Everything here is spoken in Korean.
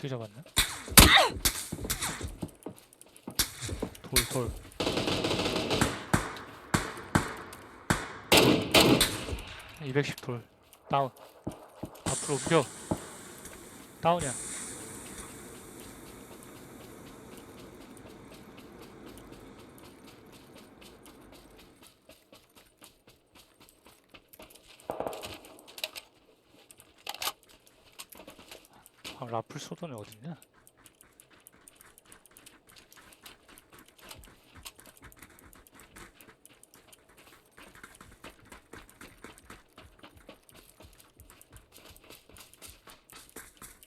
어떻게 잡았냐? 돌, 돌. (210) 돌 다운 앞으로 옮겨 다운이야 아, 라플 쏘더니 어딨냐?